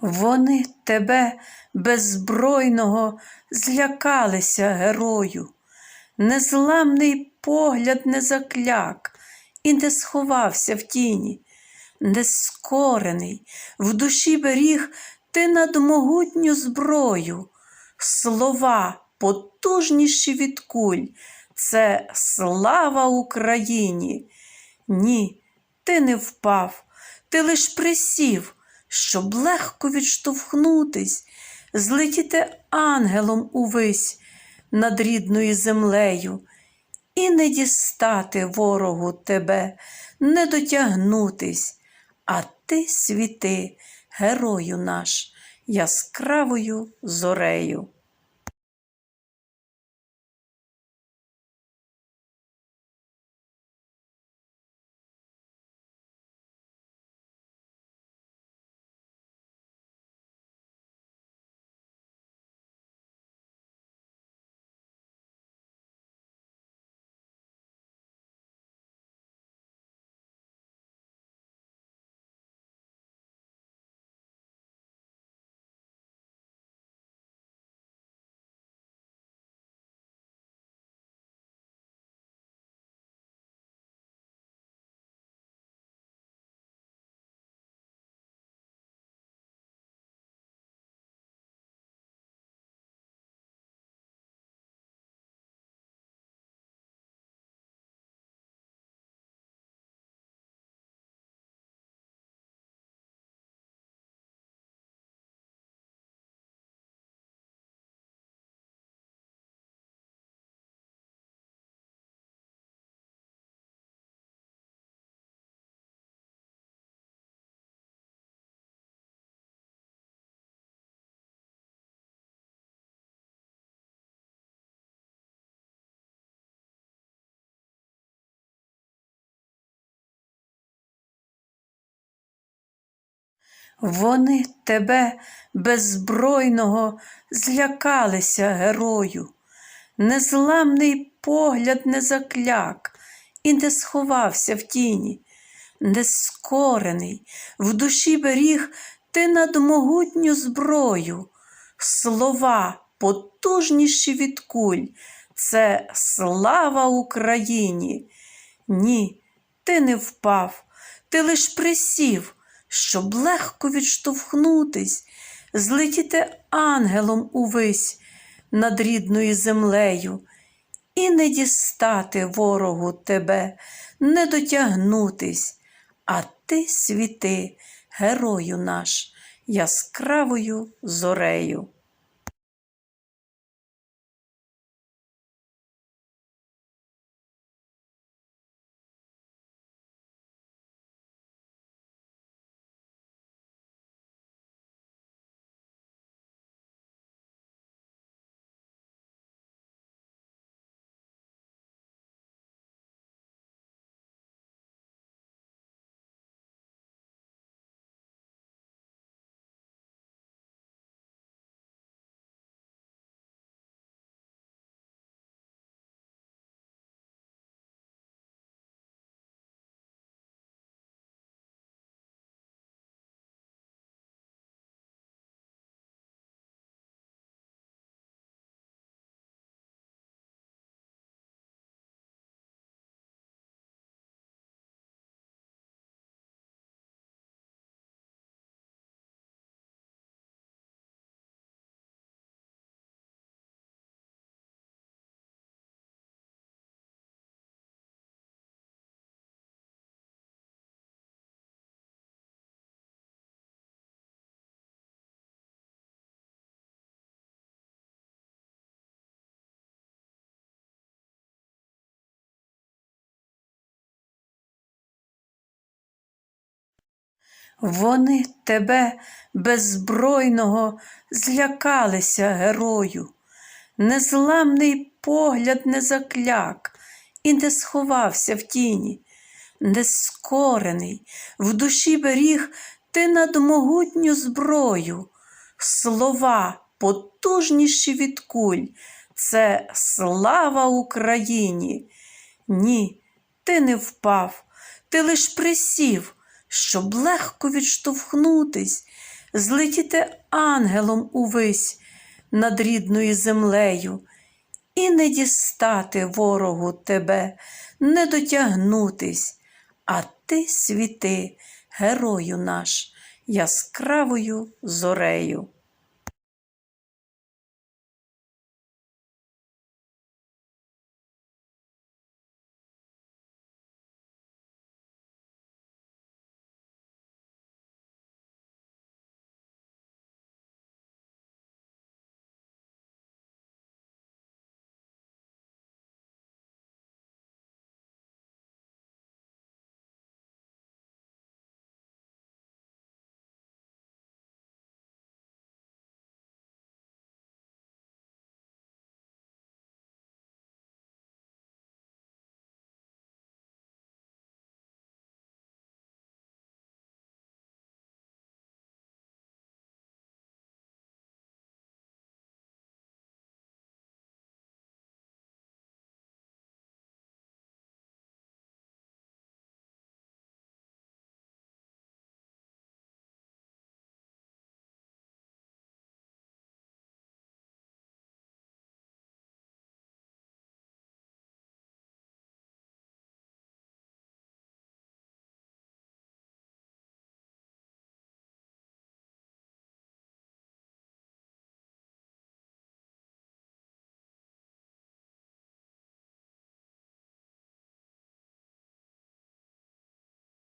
Вони тебе беззбройного злякалися, герою, незламний погляд не закляк і не сховався в тіні, нескорений, в душі беріг ти надмогутню зброю, слова потужніші від куль, це слава Україні. Ні, ти не впав, ти лиш присів, щоб легко відштовхнутись, злетіти ангелом увесь над рідною землею, і не дістати ворогу тебе, не дотягнутись, а ти світи, герою наш, яскравою зорею. Вони тебе беззбройного злякалися, герою, незламний погляд не закляк і не сховався в тіні, нескорений, в душі беріг ти надмогутню зброю, слова потужніші від куль, це слава Україні. Ні, ти не впав, ти лиш присів, щоб легко відштовхнутись, злетіти ангелом увесь над рідною землею, і не дістати ворогу тебе, не дотягнутись, а ти світи, герою наш, яскравою зорею. Вони тебе беззбройного злякалися, герою, незламний погляд не закляк і не сховався в тіні, нескорений, в душі беріг ти надмогутню зброю, слова потужніші від куль, це слава Україні. Ні, ти не впав, ти лиш присів, щоб легко відштовхнутись, злетіти ангелом увесь над рідною землею, і не дістати ворогу тебе, не дотягнутись, а ти світи, герою наш, яскравою зорею.